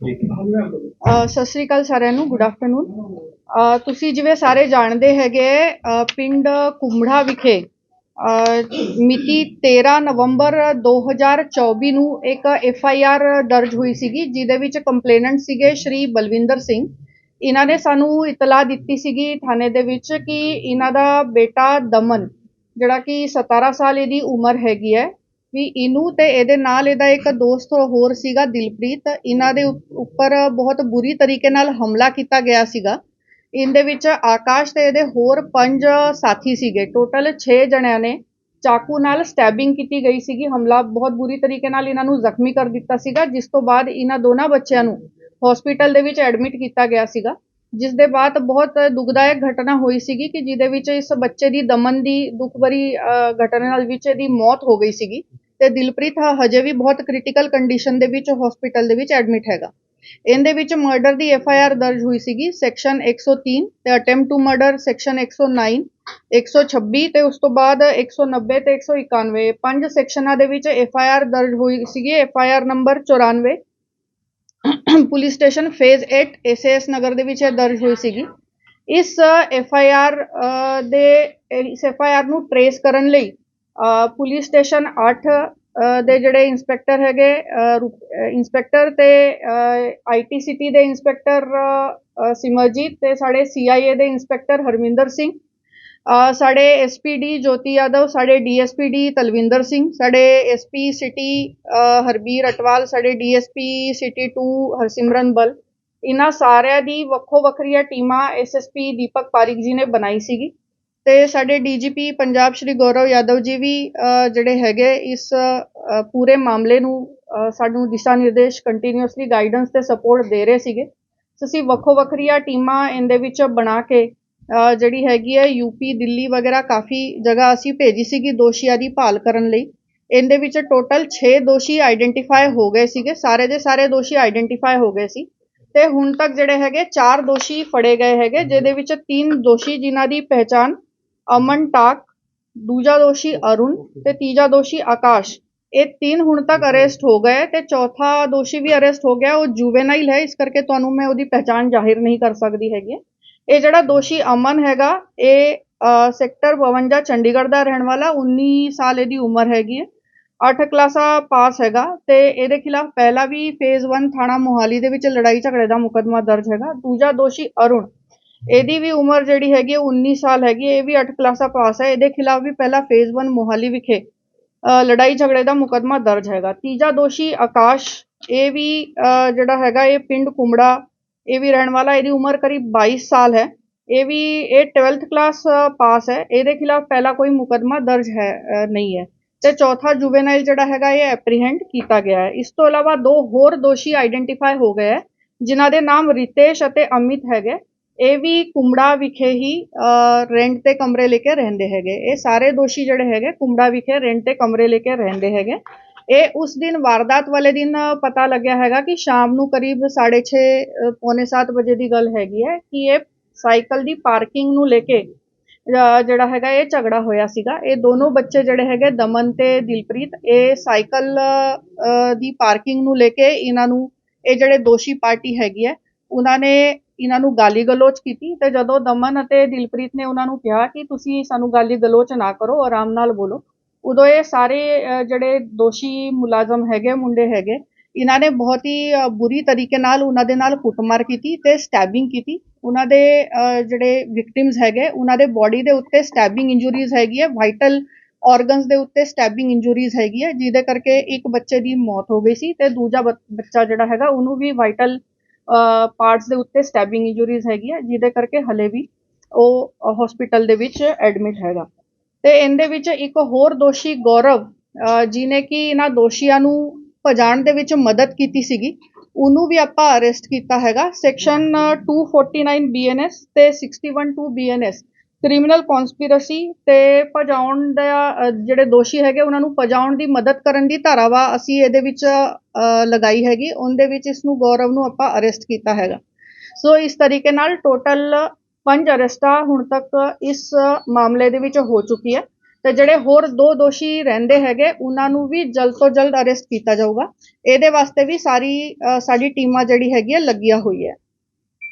ਸਤਿ ਸ੍ਰੀ ਅਕਾਲ ਸਾਰਿਆਂ ਨੂੰ good afternoon ਤੁਸੀਂ ਜਿਵੇਂ ਸਾਰੇ ਜਾਣਦੇ ਹੈਗੇ ਪਿੰਡ ਕੁੰਬੜਾ ਵਿਖੇ ਮਿਤੀ 13 ਨਵੰਬਰ 2024 ਨੂੰ ਇੱਕ ਐਫ ਆਈ ਆਰ ਦਰਜ ਹੋਈ ਸੀਗੀ, ਜਿਹਦੇ ਵਿੱਚ ਕੰਪਲੇਨੈਂਟ ਸੀਗੇ ਸ਼੍ਰੀ ਬਲਵਿੰਦਰ ਸਿੰਘ। ਇਹਨਾਂ ਨੇ ਸਾਨੂੰ ਇਤਲਾਹ ਦਿੱਤੀ ਸੀਗੀ ਥਾਣੇ ਦੇ ਵਿੱਚ ਕਿ ਇਹਨਾਂ ਦਾ ਬੇਟਾ ਦਮਨ, ਜਿਹੜਾ ਕਿ 17 ਸਾਲ ਇਹਦੀ ਉਮਰ ਹੈਗੀ ਹੈ ਵੀ ਇਹਨੂੰ ਤੇ ਇਹਦੇ ਨਾਲ ਇਹਦਾ ਇੱਕ ਦੋਸਤ ਹੋਰ ਸੀਗਾ ਦਿਲਪ੍ਰੀਤ। ਇਹਨਾਂ ਦੇ ਉੱਪਰ ਬਹੁਤ ਬੁਰੀ ਤਰੀਕੇ ਨਾਲ ਹਮਲਾ ਕੀਤਾ ਗਿਆ ਸੀਗਾ। ਇਹਦੇ ਵਿੱਚ ਆਕਾਸ਼ ਤੇ ਇਹਦੇ ਹੋਰ ਪੰਜ ਸਾਥੀ ਸੀਗੇ। ਟੋਟਲ 6 ਜਣਿਆਂ ਨੇ ਚਾਕੂ ਨਾਲ ਸਟੈਬਿੰਗ ਕੀਤੀ ਗਈ ਸੀਗੀ। ਹਮਲਾ ਬਹੁਤ ਬੁਰੀ ਤਰੀਕੇ ਨਾਲ ਇਹਨਾਂ ਨੂੰ ਜ਼ਖਮੀ ਕਰ ਦਿੱਤਾ ਸੀਗਾ, ਜਿਸ ਤੋਂ ਬਾਅਦ ਇਹਨਾਂ ਦੋਨਾਂ ਬੱਚਿਆਂ ਨੂੰ ਹਸਪੀਟਲ ਦੇ ਵਿੱਚ ਐਡਮਿਟ ਕੀਤਾ ਗਿਆ ਸੀਗਾ। ਜਿਸ ਦੇ ਬਾਅਦ ਬਹੁਤ ਦੁਖਦਾਇਕ ਘਟਨਾ ਹੋਈ ਸੀਗੀ ਕਿ ਜਿਹਦੇ ਵਿੱਚ ਇਸ ਬੱਚੇ ਦੀ ਦਮਨ ਦੀ ਦੁੱਖ ਭਰੀ ਘਟਨਾ ਨਾਲ ਵਿੱਚ ਇਹਦੀ ਮੌਤ ਹੋ ਗਈ ਸੀਗੀ। ਤੇ ਦਿਲਪ੍ਰੀਤ ਹ- ਹਜੇ ਵੀ ਬਹੁਤ ਕ੍ਰਿਟੀਕਲ ਕੰਡੀਸ਼ਨ ਦੇ ਵਿੱਚ ਹਸਪੀਟਲ ਦੇ ਵਿੱਚ ਐਡਮਿਟ ਹੈਗਾ। ਇਹਦੇ ਵਿੱਚ ਮਰਡਰ ਦੀ ਐਫ ਆਈ ਆਰ ਦਰਜ ਹੋਈ ਸੀਗੀ ਸੈਕਸ਼ਨ 103 ਤੇ ਅਟੈਂਪਟ ਟੂ ਮਰਡਰ ਸੈਕਸ਼ਨ 109 126 ਤੇ ਉਸ ਤੋਂ ਬਾਅਦ 190 ਤੇ 191 ਪੰਜ ਸੈਕਸ਼ਨਾਂ ਦੇ ਵਿੱਚ ਐਫ ਆਈ ਆਰ ਦਰਜ ਹੋਈ ਸੀਗੀ F I R number 94 police station phase 8 SS Nagar ਦੇ ਵਿੱਚ ਇਹ ਦਰਜ ਹੋਈ ਸੀਗੀ। ਇਸ ਐਫ ਆਈ ਆਰ ਦੇ, ਇਸ ਐਫ ਆਈ ਆਰ ਨੂੰ ਟਰੇਸ ਕਰਨ ਲਈ ਪੁਲਿਸ ਸਟੇਸ਼ਨ 8 ਦੇ ਜਿਹੜੇ ਇੰਸਪੈਕਟਰ ਹੈਗੇ ਅ, ਰੁਪ- ਅ, ਇੰਸਪੈਕਟਰ ਤੇ ਆਈਟੀ ਸਿਟੀ ਦੇ ਇੰਸਪੈਕਟਰ ਸਿਮਰਜੀਤ ਤੇ ਸਾਡੇ ਸੀਆਈਏ ਦੇ ਇੰਸਪੈਕਟਰ ਹਰਮਿੰਦਰ ਸਿੰਘ ਅ, ਸਾਡੇ ਐਸਪੀਡੀ ਜੋਤੀ ਯਾਦਵ ਸਾਡੇ ਡੀਐਸਪੀਡੀ ਤਲਵਿੰਦਰ ਸਿੰਘ ਸਾਡੇ ਐਸਪੀ ਸਿਟੀ ਹਰਬੀਰ ਅਟਵਾਲ ਸਾਡੇ ਡੀਐਸਪੀ ਸਿਟੀ 2 ਹਰਸਿਮਰਨ ਬਲ ਇਹਨਾਂ ਸਾਰਿਆਂ ਦੀ ਵੱਖੋ ਵੱਖਰੀਆਂ ਟੀਮਾਂ ਐਸਐਸਪੀ ਦੀਪਕ ਪਾਰਿਕ ਜੀ ਨੇ ਬਣਾਈ ਸੀਗੀ। ਅਤੇ ਸਾਡੇ ਡੀ ਜੀ ਪੀ ਪੰਜਾਬ ਸ਼੍ਰੀ ਗੌਰਵ ਯਾਦਵ ਜੀ ਵੀ ਜਿਹੜੇ ਹੈਗੇ ਇਸ ਪੂਰੇ ਮਾਮਲੇ ਨੂੰ ਸਾਨੂੰ ਦਿਸ਼ਾ ਨਿਰਦੇਸ਼ ਕੰਟੀਨਿਊਸਲੀ ਗਾਈਡੈਂਸ ਤੇ ਸਪੋਰਟ ਦੇ ਰਹੇ ਸੀਗੇ। ਅਸੀਂ ਵੱਖੋ ਵੱਖਰੀਆਂ ਟੀਮਾਂ ਇਹਦੇ ਵਿੱਚ ਬਣਾ ਕੇ ਜਿਹੜੀ ਹੈਗੀ ਹੈ ਯੂਪੀ ਦਿੱਲੀ ਵਗੈਰਾ ਕਾਫੀ ਜਗ੍ਹਾ ਅਸੀਂ ਭੇਜੀ ਸੀਗੀ ਦੋਸ਼ੀਆਂ ਦੀ ਭਾਲ ਕਰਨ ਲਈ। ਇਹਦੇ ਵਿੱਚ ਟੋਟਲ 6 ਦੋਸ਼ੀ ਆਈਡੈਂਟੀਫਾਈ ਹੋ ਗਏ ਸੀਗੇ, ਸਾਰੇ ਦੇ ਸਾਰੇ ਦੋਸ਼ੀ ਆਈਡੈਂਟੀਫਾਈ ਹੋ ਗਏ ਸੀ। ਤੇ ਹੁਣ ਤੱਕ ਜਿਹੜੇ ਹੈਗੇ 4 ਦੋਸ਼ੀ ਫੜੇ ਗਏ ਹੈਗੇ, ਜਿਹਦੇ ਵਿੱਚ 3 ਦੋਸ਼ੀ ਜਿਨ੍ਹਾਂ ਦੀ ਪਹਿਚਾਣ ਅਮਨ ਟਾਕ, ਦੂਜਾ ਦੋਸ਼ੀ ਅਰੁਣ ਤੇ ਤੀਜਾ ਦੋਸ਼ੀ ਆਕਾਸ਼। ਇਹ ਤਿੰਨ ਹੁਣ ਤੱਕ ਅਰੈਸਟ ਹੋ ਗਏ ਤੇ ਚੌਥਾ ਦੋਸ਼ੀ ਵੀ ਅਰੈਸਟ ਹੋ ਗਿਆ, ਉਹ ਜੁਵੇਨਾਈਲ ਹੈ, ਇਸ ਕਰਕੇ ਤੁਹਾਨੂੰ ਮੈਂ ਉਹਦੀ ਪਹਿਚਾਣ ਜ਼ਾਹਿਰ ਨਹੀਂ ਕਰ ਸਕਦੀ ਹੈਗੀ। ਹੈ। ਇਹ ਜਿਹੜਾ ਦੋਸ਼ੀ ਅਮਨ ਹੈਗਾ, ਇਹ ਸੈਕਟਰ 52 ਚੰਡੀਗੜ੍ਹ ਦਾ ਰਹਿਣ ਵਾਲਾ 19 ਸਾਲ ਇਹਦੀ ਉਮਰ ਹੈਗੀ ਹੈ। 8 ਕਲਾਸਾਂ ਪਾਸ ਹੈਗਾ ਤੇ ਇਹਦੇ ਖਿਲਾਫ ਪਹਿਲਾਂ ਵੀ ਫੇਜ਼ 1 ਥਾਣਾ ਮੋਹਾਲੀ ਦੇ ਵਿੱਚ ਲੜਾਈ ਝਗੜੇ ਦਾ ਮੁਕੱਦਮਾ ਦਰਜ ਹੈਗਾ। ਦੂਜਾ ਦੋਸ਼ੀ ਅਰੁਣ। ਇਹਦੀ ਵੀ ਉਮਰ ਜਿਹੜੀ ਹੈਗੀ ਹੈ 19 ਸਾਲ ਹੈਗੀ ਹੈ ਇਹ ਵੀ 8 ਕਲਾਸਾਂ ਪਾਸ ਹੈ ਇਹਦੇ ਖਿਲਾਫ ਵੀ ਪਹਿਲਾਂ ਫੇਜ਼ 1 ਮੋਹਾਲੀ ਵਿਖੇ ਅ, ਲੜਾਈ ਝਗੜੇ ਦਾ ਮੁਕੱਦਮਾ ਦਰਜ ਹੈਗਾ। ਤੀਜਾ ਦੋਸ਼ੀ ਆਕਾਸ਼ ਇਹ ਵੀ ਜਿਹੜਾ ਹੈਗਾ ਇਹ ਪਿੰਡ ਕੁੰਬੜਾ ਇਹ ਵੀ ਰਹਿਣ ਵਾਲਾ ਇਹਦੀ ਉਮਰ ਕਰੀਬ 22 ਸਾਲ ਹੈ। ਇਹ ਵੀ ਇਹ 12th ਕਲਾਸ ਪਾਸ ਹੈ। ਇਹਦੇ ਖਿਲਾਫ ਪਹਿਲਾਂ ਕੋਈ ਮੁਕੱਦਮਾ ਦਰਜ ਹੈ ਨਹੀਂ ਹੈ। ਤੇ ਚੌਥਾ ਜੁਵੇਨਾਈਲ ਜਿਹੜਾ ਹੈਗਾ ਇਹ ਐਪਰੀਹੈਂਡ ਕੀਤਾ ਗਿਆ ਹੈ। ਇਸ ਤੋਂ ਇਲਾਵਾ ਦੋ ਹੋਰ ਦੋਸ਼ੀ ਆਈਡੈਂਟੀਫਾਈ ਹੋ ਗਏ ਹੈ ਜਿਨ੍ਹਾਂ ਦੇ ਨਾਮ ਰਿਤੇਸ਼ ਅਤੇ ਅਮਿਤ ਹੈਗੇ। ਇਹ ਵੀ ਕੁੰਬੜਾ ਵਿਖੇ ਹੀ ਰੈਂਟ ਤੇ ਕਮਰੇ ਲੈ ਕੇ ਰਹਿੰਦੇ ਹੈਗੇ। ਇਹ ਸਾਰੇ ਦੋਸ਼ੀ ਜਿਹੜੇ ਹੈਗੇ ਕੁੰਬੜਾ ਵਿਖੇ ਰੈਂਟ ਤੇ ਕਮਰੇ ਲੈ ਕੇ ਰਹਿੰਦੇ ਹੈਗੇ। ਇਹ ਉਸ ਦਿਨ ਵਾਰਦਾਤ ਵਾਲੇ ਦਿਨ ਪਤਾ ਲੱਗਿਆ ਹੈਗਾ ਕਿ ਸ਼ਾਮ ਨੂੰ ਕਰੀਬ 6:30 ਪੌਣੇ 7 ਵਜੇ ਦੀ ਗੱਲ ਹੈਗੀ ਹੈ ਕਿ ਇਹ ਸਾਈਕਲ ਦੀ ਪਾਰਕਿੰਗ ਨੂੰ ਲੈ ਕੇ ਜਿਹੜਾ ਹੈਗਾ ਇਹ ਝਗੜਾ ਹੋਇਆ ਸੀਗਾ। ਇਹ ਦੋਨੋਂ ਬੱਚੇ ਜਿਹੜੇ ਹੈਗੇ, ਦਮਨ ਤੇ ਦਿਲਪ੍ਰੀਤ, ਇਹ ਸਾਈਕਲ ਦੀ ਪਾਰਕਿੰਗ ਨੂੰ ਲੈ ਕੇ ਇਹਨਾਂ ਨੂੰ, ਇਹ ਜਿਹੜੇ ਦੋਸ਼ੀ ਪਾਰਟੀ ਹੈਗੀ ਹੈ, ਉਹਨਾਂ ਨੇ ਇਹਨਾਂ ਨੂੰ ਗਾਲੀ ਗਲੋਚ ਕੀਤੀ ਤੇ ਜਦੋਂ ਦਮਨ ਅਤੇ ਦਿਲਪ੍ਰੀਤ ਨੇ ਉਹਨਾਂ ਨੂੰ ਕਿਹਾ ਕਿ ਤੁਸੀਂ ਸਾਨੂੰ ਗਾਲੀ ਗਲੋਚ ਨਾ ਕਰੋ, ਆਰਾਮ ਨਾਲ ਬੋਲੋ, ਉਦੋਂ ਇਹ ਸਾਰੇ ਜਿਹੜੇ ਦੋਸ਼ੀ ਮੁਲਾਜ਼ਮ ਹੈਗੇ, ਮੁੰਡੇ ਹੈਗੇ, ਇਹਨਾਂ ਨੇ ਬਹੁਤ ਹੀ ਬੁਰੀ ਤਰੀਕੇ ਨਾਲ ਉਹਨਾਂ ਦੇ ਨਾਲ ਕੁੱਟਮਾਰ ਕੀਤੀ ਤੇ ਸਟੈਬਿੰਗ ਕੀਤੀ। ਉਹਨਾਂ ਦੇ ਜਿਹੜੇ ਵਿਕਟਿਮਸ ਹੈਗੇ, ਉਹਨਾਂ ਦੇ ਬਾਡੀ ਦੇ ਉੱਤੇ ਸਟੈਬਿੰਗ ਇੰਜਰੀਜ਼ ਹੈਗੀ ਹੈ ਵਾਈਟਲ ਆਰਗਨਸ ਦੇ ਉੱਤੇ ਸਟੈਬਿੰਗ ਇੰਜਰੀਜ਼ ਹੈਗੀ ਹੈ, ਜਿਹਦੇ ਕਰਕੇ ਇੱਕ ਬੱਚੇ ਦੀ ਮੌਤ ਹੋ ਗਈ ਸੀ ਤੇ ਦੂਜਾ ਬੱਚ- ਬੱਚਾ ਜਿਹੜਾ ਹੈਗਾ, ਉਹਨੂੰ ਵੀ ਵਾਈਟਲ ਪਾਰਟਸ ਦੇ ਉੱਤੇ ਸਟੈਬਿੰਗ ਇੰਜਰੀਜ਼ ਹੈਗੀ ਆ ਜਿਹਦੇ ਕਰਕੇ ਹਲੇ ਵੀ ਉਹ ਹਸਪੀਟਲ ਦੇ ਵਿੱਚ ਐਡਮਿਟ ਹੈਗਾ। ਤੇ ਇਹਦੇ ਵਿੱਚ ਇੱਕ ਹੋਰ ਦੋਸ਼ੀ ਗੌਰਵ ਅ, ਜਿਹਨੇ ਕਿ ਇਹਨਾਂ ਦੋਸ਼ੀਆਂ ਨੂੰ ਭਜਾਉਣ ਦੇ ਵਿੱਚ ਮਦਦ ਕੀਤੀ ਸੀਗੀ ਉਹਨੂੰ ਵੀ ਆਪਾਂ ਅਰੈਸਟ ਕੀਤਾ ਹੈਗਾ। ਸੈਕਸ਼ਨ 249 ਬੀਐਨਐਸ ਤੇ 612 ਬੀਐਨਐਸ ਕ੍ਰਿਮੀਨਲ ਕਨਸਪੀਰੇਸੀ ਤੇ ਭਜਾਉਣ ਦਾ ਜਿਹੜੇ ਦੋਸ਼ੀ ਹੈਗੇ, ਉਹਨਾਂ ਨੂੰ ਭਜਾਉਣ ਦੀ ਮਦਦ ਕਰਨ ਦੀ ਧਾਰਾਵਾ ਅਸੀਂ ਇਹਦੇ ਵਿੱਚ ਲਗਾਈ ਹੈਗੀ। ਉਹਦੇ ਵਿੱਚ ਇਸ ਨੂੰ ਗੌਰਵ ਨੂੰ ਆਪਾਂ ਅਰੈਸਟ ਕੀਤਾ ਹੈਗਾ। ਸੋ ਇਸ ਤਰੀਕੇ ਨਾਲ ਟੋਟਲ ਪੰਜ ਅਰੈਸਟਾਂ ਹੁਣ ਤੱਕ ਇਸ ਮਾਮਲੇ ਦੇ ਵਿੱਚ ਹੋ ਚੁੱਕੀ ਹੈ। ਤੇ ਜਿਹੜੇ ਹੋਰ ਦੋ ਦੋਸ਼ੀ ਰਹਿੰਦੇ ਹੈਗੇ, ਉਹਨਾਂ ਨੂੰ ਵੀ ਜਲਦ ਤੋਂ ਜਲਦ ਅਰੈਸਟ ਕੀਤਾ ਜਾਊਗਾ। ਇਹਦੇ ਵਾਸਤੇ ਵੀ ਸਾਰੀ ਸਾਡੀ ਟੀਮਾਂ ਜਿਹੜੀ ਹੈਗੀ ਹੈ ਲੱਗੀਆਂ ਹੋਈ ਹੈ।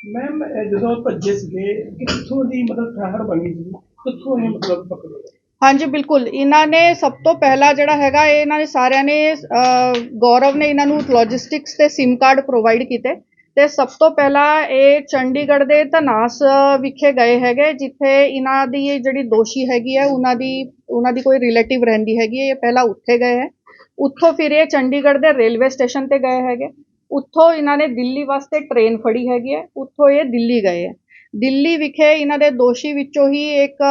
ਮੈਮ ਜਦੋਂ ਭੱਜੇ ਸੀਗੇ ਕਿੱਥੋਂ ਦੀ ਮਤਲਬ ਠਹਿਰ ਬਣੀ ਸੀ? ਕਿੱਥੋਂ ਇਹ ਮਤਲਬ ਪਕੜੇ ਗਏ? ਹਾਂਜੀ ਬਿਲਕੁਲ। ਇਹਨਾਂ ਨੇ ਸਭ ਤੋਂ ਪਹਿਲਾਂ ਜਿਹੜਾ ਹੈਗਾ ਇਹ ਇਹਨਾਂ ਨੇ ਸਾਰਿਆਂ ਨੇ ਅਹ, ਗੌਰਵ ਨੇ ਇਹਨਾਂ ਨੂੰ ਲੌਜਿਸਟਿਕਸ ਤੇ SIM ਕਾਰਡ ਪ੍ਰੋਵਾਈਡ ਕੀਤੇ। ਤੇ ਸਭ ਤੋਂ ਪਹਿਲਾਂ ਇਹ ਚੰਡੀਗੜ੍ਹ ਦੇ ਧਨਾਸ ਵਿਖੇ ਗਏ ਹੈਗੇ ਜਿੱਥੇ ਇਹਨਾਂ ਦੀ ਇਹ ਜਿਹੜੀ ਦੋਸ਼ੀ ਹੈਗੀ ਹੈ ਉਹਨਾਂ ਦੀ ਉਹਨਾਂ ਦੀ ਕੋਈ ਰਿਲੇਟਿਵ ਰਹਿੰਦੀ ਹੈਗੀ ਹੈ ਇਹ ਪਹਿਲਾਂ ਉੱਥੇ ਗਏ ਹੈ। ਉੱਥੋਂ ਫਿਰ ਇਹ ਚੰਡੀਗੜ੍ਹ ਦੇ ਰੇਲਵੇ ਸਟੇਸ਼ਨ ਤੇ ਗਏ ਹੈਗੇ। ਉੱਥੋਂ ਇਹਨਾਂ ਨੇ ਦਿੱਲੀ ਵਾਸਤੇ ਟ੍ਰੇਨ ਫੜੀ ਹੈਗੀ ਹੈ, ਉੱਥੋਂ ਇਹ ਦਿੱਲੀ ਗਏ ਹੈ। ਦਿੱਲੀ ਵਿਖੇ ਇਹਨਾਂ ਦੇ ਦੋਸ਼ੀ ਵਿੱਚੋਂ ਹੀ ਇੱਕ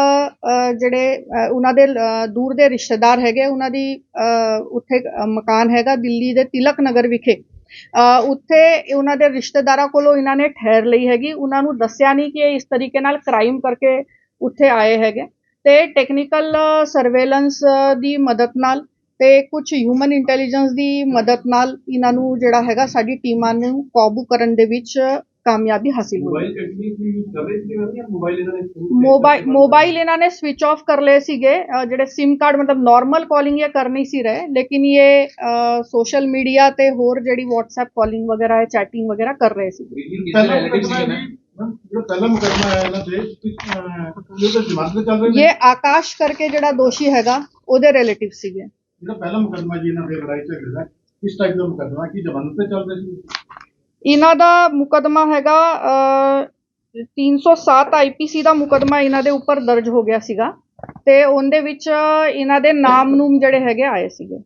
ਜਿਹੜੇ ਉਹਨਾਂ ਦੇ ਦੂਰ ਦੇ ਰਿਸ਼ਤੇਦਾਰ ਹੈਗੇ ਉਹਨਾਂ ਦੀ ਉੱਥੇ ਮਕਾਨ ਹੈਗਾ ਦਿੱਲੀ ਦੇ ਤਿਲਕ ਨਗਰ ਵਿਖੇ। ਉੱਥੇ ਉਹਨਾਂ ਦੇ ਰਿਸ਼ਤੇਦਾਰਾਂ ਕੋਲੋਂ ਇਹਨਾਂ ਨੇ ਠਹਿਰ ਲਈ ਹੈਗੀ। ਉਹਨਾਂ ਨੂੰ ਦੱਸਿਆ ਨਹੀਂ ਕਿ ਇਹ ਇਸ ਤਰੀਕੇ ਨਾਲ ਕ੍ਰਾਈਮ ਕਰਕੇ ਉੱਥੇ ਆਏ ਹੈਗੇ। ਤੇ ਟੈਕਨੀਕਲ ਸਰਵੇਲੈਂਸ ਦੀ ਮਦਦ ਨਾਲ ਤੇ ਕੁਝ ਹਿਊਮਨ ਇੰਟੈਲੀਜੈਂਸ ਦੀ ਮਦਦ ਨਾਲ ਇਹਨਾਂ ਨੂੰ ਜਿਹੜਾ ਹੈਗਾ ਸਾਡੀ ਟੀਮਾਂ ਨੂੰ ਕਾਬੂ ਕਰਨ ਦੇ ਵਿੱਚ ਕਾਮਯਾਬੀ ਹਾਸਿਲ ਹੋਈ। ਮੋਬਾਈਲ ਮੋਬਾਈਲ ਇਹਨਾਂ ਨੇ ਮੋਬਾਈਲ ਮੋਬਾਈਲ ਇਹਨਾਂ ਨੇ ਸਵਿਚ ਆਫ ਕਰ ਲਏ ਸੀਗੇ। ਜਿਹੜੇ SIM ਕਾਰਡ ਮਤਲਬ ਨਾਰਮਲ ਕਾਲਿੰਗ ਇਹ ਕਰ ਨਹੀਂ ਸੀ ਰਹੇ ਲੇਕਿਨ ਇਹ ਸੋਸ਼ਲ ਮੀਡੀਆ ਤੇ ਹੋਰ ਜਿਹੜੀ WhatsApp ਕਾਲਿੰਗ ਵਗੈਰਾ ਹੈ ਚੈਟਿੰਗ ਵਗੈਰਾ ਕਰ ਰਹੇ ਸੀ। ਇਹ ਆਕਾਸ਼ ਕਰਕੇ ਜਿਹੜਾ ਦੋਸ਼ੀ ਹੈਗਾ ਉਹਦੇ ਰਿਲੇਟਿਵ ਸੀਗੇ। ਜਿਹੜਾ ਪਹਿਲਾ ਮੁਕਦਮਾ ਜੀ ਇਹਨਾਂ ਦੇ ਲੜਾਈ ਝਗੜੇ ਦਾ ਕਿਸ ਟਾਈਪ ਦਾ ਮੁਕਦਮਾ ਕੀ ਜ਼ਮਾਨਤ ਤੇ ਚੱਲ ਸੀ? ਇਹਨਾਂ ਦਾ ਮੁਕਦਮਾ ਹੈਗਾ 307 ਆਈਪੀਸੀ ਦਾ ਮੁਕਦਮਾ ਇਹਨਾਂ ਦੇ ਉੱਪਰ ਦਰਜ ਹੋ ਗਿਆ ਸੀਗਾ ਤੇ ਉਹਦੇ ਵਿੱਚ ਇਹਨਾਂ ਦੇ ਨਾਮ ਨੂਮ ਜਿਹੜੇ ਹੈਗੇ ਆਏ ਸੀਗੇ।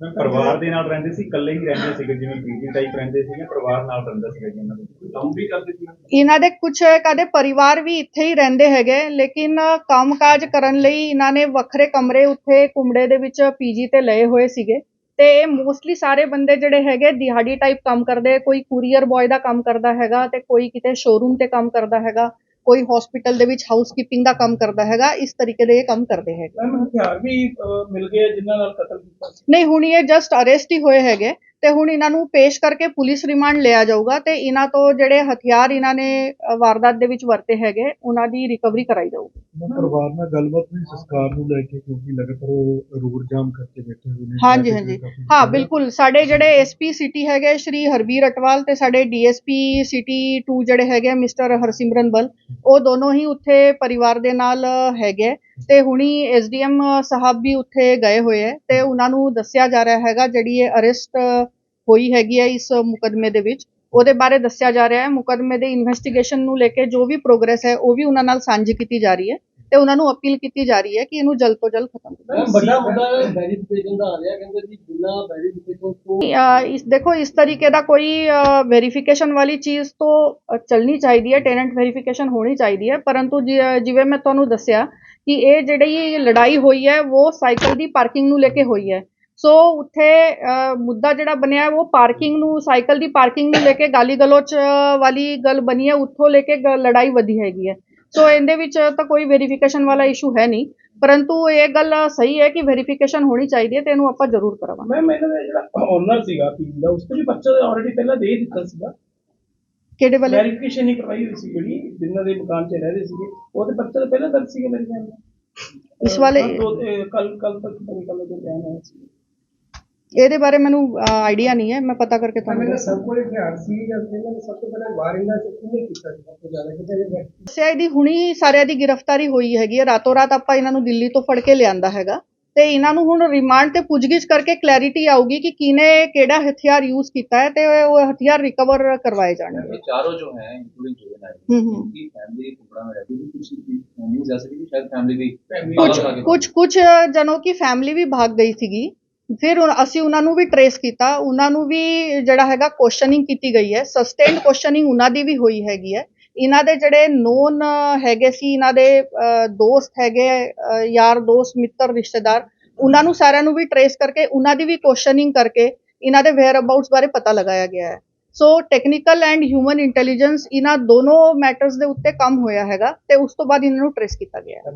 ਪਰਿਵਾਰ ਦੇ ਨਾਲ ਰਹਿੰਦੇ ਸੀ, ਇਕੱਲੇ ਹੀ ਰਹਿੰਦੇ ਸੀਗੇ, ਜਿਵੇਂ ਪੀਜੀ ਟਾਈਪ ਰਹਿੰਦੇ ਸੀਗੇ, ਪਰਿਵਾਰ ਨਾਲ ਰਹਿੰਦਾ ਸੀਗਾ ਜੀ ਇਹਨਾਂ ਦੇ। ਕੰਮ ਵੀ ਕਰਦੇ ਸੀ ਇਹਨਾਂ ਦੇ ਕੁਝ ਕਦੇ ਪਰਿਵਾਰ ਵੀ ਇੱਥੇ ਹੀ ਰਹਿੰਦੇ ਹੈਗੇ, ਲੇਕਿਨ ਕੰਮਕਾਜ ਕਰਨ ਲਈ ਇਹਨਾਂ ਨੇ ਵੱਖਰੇ ਕਮਰੇ ਉੱਥੇ ਕੁੰਬੜੇ ਦੇ ਵਿੱਚ ਪੀਜੀ ਤੇ ਲਏ ਹੋਏ ਸੀਗੇ। ਤੇ ਇਹ ਮੋਸਟਲੀ ਸਾਰੇ ਬੰਦੇ ਜਿਹੜੇ ਹੈਗੇ ਦਿਹਾੜੀ ਟਾਈਪ ਕੰਮ ਕਰਦੇ, ਕੋਈ ਕੁਰੀਅਰ ਬॉय ਦਾ ਕੰਮ ਕਰਦਾ ਹੈਗਾ ਤੇ ਕੋਈ ਕਿਤੇ ਸ਼ੋਰੂਮ ਤੇ ਕੰਮ ਕਰਦਾ ਹੈਗਾ। ਕੋਈ ਹਸਪੀਟਲ ਦੇ ਵਿੱਚ ਹਾਊਸਕੀਪਿੰਗ ਦਾ ਕੰਮ ਕਰਦਾ ਹੈਗਾ ਇਸ ਤਰੀਕੇ ਦੇ ਇਹ ਕੰਮ ਕਰਦੇ ਹੈਗੇ। ਮੈਮ ਹਥਿਆਰ ਵੀ ਅਹ, ਮਿਲ ਗਏ ਜਿਨ੍ਹਾਂ ਨਾਲ ਕਤਲ ਕੀਤਾ ਸੀ? ਨਹੀਂ ਹੁਣ ਇਹ ਜਸਟ ਅਰੈਸਟ ਹੀ ਹੋਏ ਹੈਗੇ ਤੇ ਹੁਣ ਇਹਨਾਂ ਨੂੰ ਪੇਸ਼ ਕਰਕੇ ਪੁਲਿਸ ਰਿਮਾਂਡ ਲਿਆ ਜਾਊਗਾ ਤੇ ਇਹਨਾਂ ਤੋਂ ਜਿਹੜੇ ਹਥਿਆਰ ਇਹਨਾਂ ਨੇ ਅ, ਵਾਰਦਾਤ ਦੇ ਵਿੱਚ ਵਰਤੇ ਹੈਗੇ ਉਹਨਾਂ ਦੀ ਰਿਕਵਰੀ ਕਰਾਈ ਜਾਊਗੀ। ਮੈਂ ਪਰਿਵਾਰ ਨਾਲ ਗੱਲਬਾਤ ਵੀ ਸੰਸਕਾਰ ਨੂੰ ਲੈ ਕੇ ਕਿਉਂਕਿ ਲਗਾਤਾਰ ਉਹ ਰੋਡ ਜਾਮ ਕਰਕੇ ਬੈਠੇ ਹੋਏ ਨੇ ਹਾਂਜੀ ਹਾਂਜੀ। ਹਾਂ। ਬਿਲਕੁਲ। ਸਾਡੇ ਜਿਹੜੇ ਐਸਪੀ ਸਿਟੀ ਹੈਗੇ ਸ਼੍ਰੀ ਹਰਬੀਰ ਅਟਵਾਲ ਤੇ ਸਾਡੇ ਡੀਐਸਪੀ ਸਿਟੀ 2 ਜਿਹੜੇ ਹੈਗੇ ਮਿਸਟਰ ਹਰਸਿਮਰਨ ਬਲ ਉਹ ਦੋਨੋਂ ਹੀ ਉੱਥੇ ਪਰਿਵਾਰ ਦੇ ਨਾਲ ਹੈਗੇ। ਤੇ ਹੁਣੀ ਐਸਡੀਐਮ ਸਾਹਿਬ ਵੀ ਉੱਥੇ ਗਏ ਹੋਏ ਹੈ ਤੇ ਉਹਨਾਂ ਨੂੰ ਦੱਸਿਆ ਜਾ ਰਿਹਾ ਹੈਗਾ ਜਿਹੜੀ ਇਹ ਅਰੈਸਟ ਹੋਈ ਹੈਗੀ ਹੈ ਇਸ ਮੁਕਦਮੇ ਦੇ ਵਿੱਚ ਉਹਦੇ ਬਾਰੇ ਦੱਸਿਆ ਜਾ ਰਿਹਾ ਹੈ। ਮੁਕਦਮੇ ਦੇ ਇਨਵੈਸਟੀਗੇਸ਼ਨ ਨੂੰ ਲੈ ਕੇ ਜੋ ਵੀ ਪ੍ਰੋਗਰੈਸ ਹੈ ਉਹ ਵੀ ਉਹਨਾਂ ਨਾਲ ਸਾਂਝੀ ਕੀਤੀ ਜਾ ਰਹੀ ਹੈ। ਤੇ ਉਹਨਾਂ ਨੂੰ ਅਪੀਲ ਕੀਤੀ ਜਾ ਰਹੀ ਹੈ ਕਿ ਇਹਨੂੰ ਜਲਦ ਤੋਂ ਜਲਦ ਖਤਮ ਕਰੋ। ਮੈਮ ਵੱਡਾ ਮੁੱਦਾ ਵੈਰੀਫਿਕੇਸ਼ਨ ਦਾ ਆ ਰਿਹਾ ਕਹਿੰਦੇ ਜੀ ਬਿਨਾਂ ਵੈਰੀਫਿਕੇਸ਼ਨ ਤੋਂ ਇਸ ਦੇਖੋ ਇਸ ਤਰੀਕੇ ਦਾ ਕੋਈ ਵੈਰੀਫਿਕੇਸ਼ਨ ਵਾਲੀ ਚੀਜ਼ ਤੋਂ ਚੱਲਣੀ ਚਾਹੀਦੀ ਹੈ ਟੈਨੈਂਟ ਵੈਰੀਫਿਕੇਸ਼ਨ ਹੋਣੀ ਚਾਹੀਦੀ ਹੈ ਪਰੰਤੂ ਜਿਵੇਂ ਮੈਂ ਤੁਹਾਨੂੰ ਦੱਸਿਆ ਕਿ ਇਹ ਜਿਹੜੀ ਲੜਾਈ ਹੋਈ ਹੈ ਉਹ ਸਾਈਕਲ ਦੀ ਪਾਰਕਿੰਗ ਨੂੰ ਲੈ ਕੇ ਹੋਈ ਹੈ। ਸੋ ਉੱਥੇ ਮੁੱਦਾ ਜਿਹੜਾ ਬਣਿਆ ਹੈ ਉਹ ਪਾਰਕਿੰਗ ਨੂੰ ਸਾਈਕਲ ਦੀ ਪਾਰਕਿੰਗ ਨੂੰ ਲੈ ਕੇ ਗਾਲੀ ਗਲੋਚ ਵਾਲੀ ਗੱਲ ਬਣੀ ਹੈ ਉੱਥੋਂ ਲੈ ਕੇ ਲੜਾਈ ਵਧੀ ਹੈਗੀ ਹੈ। ਸੋ ਇਹਦੇ ਵਿੱਚ ਤਾਂ ਕੋਈ ਵੈਰੀਫਿਕੇਸ਼ਨ ਵਾਲਾ ਇਸ਼ੂ ਹੈ ਨਹੀਂ ਪਰੰਤੂ ਇਹ ਗੱਲ ਸਹੀ ਹੈ ਕਿ ਵੈਰੀਫਿਕੇਸ਼ਨ ਹੋਣੀ ਚਾਹੀਦੀ ਹੈ ਤੇ ਇਹਨੂੰ ਆਪਾਂ ਜ਼ਰੂਰ ਕਰਾਵਾਂਗੇ। ਮੈਮ ਇਹਨਾਂ ਦਾ ਜਿਹੜਾ ਓਨਰ ਸੀਗਾ ਪੀਜੀ ਦਾ ਉਸ ਤੋਂ ਵੀ ਬੱਚਾ ਆਲਰੇਡੀ ਪਹਿਲਾਂ ਦੇ ਦਿੱਤਾ ਸੀਗਾ। ਕਿਹੜੇ ਵਾਲੇ? ਵੈਰੀਫਿਕੇਸ਼ਨ ਨਹੀਂ ਕਰਵਾਈ ਹੋਈ ਸੀ ਜਿਹੜੀ ਜਿਨ੍ਹਾਂ ਦੇ ਮਕਾਨ 'ਚ ਰਹਿ ਰਹੇ ਸੀਗੇ। ਬੱਚੇ ਤਾਂ ਪਹਿਲਾਂ ਦਰਜ ਸੀਗੇ ਮੇਰੇ ਖਿਆਲ ਨਾਲ। ਇਸ ਵਾਲੇ ਕੱਲ ਕੱਲ ਤੱਕ ਕੱਲ ਦੇ ਬਿਆਨ ਆਇਆ ਸੀ। ਇਹਦੇ ਬਾਰੇ ਮੈਨੂੰ ਆਈਡੀਆ ਨਹੀਂ ਹੈ ਮੈਂ ਪਤਾ ਕਰਕੇ ਤੁਹਾਨੂੰ ਦੱਸਾਂ ਸਭ ਕੋਲ ਹਥਿਆਰ ਸੀ ਜਾਂ ਇਹਨਾਂ ਨੇ ਸਭ ਤੋਂ ਪਹਿਲਾਂ ਵਾਰ ਇਹਨਾਂ ਚ ਕਿਹਨੇ ਕੀਤਾ ਸੀ ਸਭ ਤੋਂ ਜ਼ਿਆਦਾ ਕਿਤੇ ਦੱਸਿਆ ਇਹਦੀ ਹੁਣੀ ਸਾਰਿਆਂ ਦੀ ਗ੍ਰਿਫਤਾਰੀ ਹੋਈ ਹੈਗੀ ਹੈ ਰਾਤੋਂ ਰਾਤ ਆਪਾਂ ਇਹਨਾਂ ਨੂੰ ਦਿੱਲੀ ਤੋਂ ਫੜ ਕੇ ਲਿਆਂਦਾ ਹੈਗਾ ਤੇ ਇਹਨਾਂ ਨੂੰ ਹੁਣ ਰਿਮਾਂਡ ਤੇ ਪੁੱਛਗਿੱਛ ਕਰਕੇ ਕਲੈਰਿਟੀ ਆਊਗੀ ਕਿ ਕਿਨੇ ਕਿਹੜਾ ਹਥਿਆਰ ਯੂਜ਼ ਕੀਤਾ ਹੈ ਤੇ ਉਹ ਹਥਿਆਰ ਰਿਕਵਰ ਕਰਵਾਏ ਜਾਣਗੇ ये चारों जो हैं इंक्लूडिंग जुवेनाइल हम्म, हम्म। उनकी फैमिली टुकड़ा में रहती थी कुछ न्यूज ऐसे भी कि शायद फैमिली भी ਕੁਝ भाग आगे ਕੁਝ ਕੁਝ ਜਨੋਂ ਕੀ ਫੈਮਿਲੀ ਵੀ ਭਾਗ ਗਈ ਸੀਗੀ ਫਿਰ ਹੁਣ ਅਸੀਂ ਉਹਨਾਂ ਨੂੰ ਵੀ ਟਰੇਸ ਕੀਤਾ ਉਹਨਾਂ ਨੂੰ ਵੀ ਜਿਹੜਾ ਹੈਗਾ ਕੁਐਸਚਨਿੰਗ ਕੀਤੀ ਗਈ ਹੈ ਸਸਟੇਨਡ ਕੁਐਸਚਨਿੰਗ ਉਹਨਾਂ ਦੀ ਵੀ ਹੋਈ ਹੈਗੀ ਹੈ। ਇਹਨਾਂ ਦੇ ਜਿਹੜੇ ਨੋਨ ਹੈਗੇ ਸੀ ਇਹਨਾਂ ਦੇ ਅਹ, ਦੋਸਤ ਹੈਗੇ ਅਹ, ਯਾਰ ਦੋਸਤ ਮਿੱਤਰ ਰਿਸ਼ਤੇਦਾਰ ਉਹਨਾਂ ਨੂੰ ਸਾਰਿਆਂ ਨੂੰ ਵੀ ਟਰੇਸ ਕਰਕੇ ਉਹਨਾਂ ਦੀ ਵੀ ਕੁਐਸਚਨਿੰਗ ਕਰਕੇ ਇਹਨਾਂ ਦੇ ਵੇਅਰ ਅਬਾਊਟਸ ਬਾਰੇ ਪਤਾ ਲਗਾਇਆ ਗਿਆ ਹੈ। So technical and human intelligence ਇਹਨਾਂ ਦੋਨੋਂ ਮੈਟਰਸ ਦੇ ਉੱਤੇ ਕੰਮ ਹੋਇਆ ਹੈਗਾ ਤੇ ਉਸ ਤੋਂ ਬਾਅਦ ਇਹਨਾਂ ਨੂੰ ਟਰੇਸ ਕੀਤਾ ਗਿਆ ਹੈ।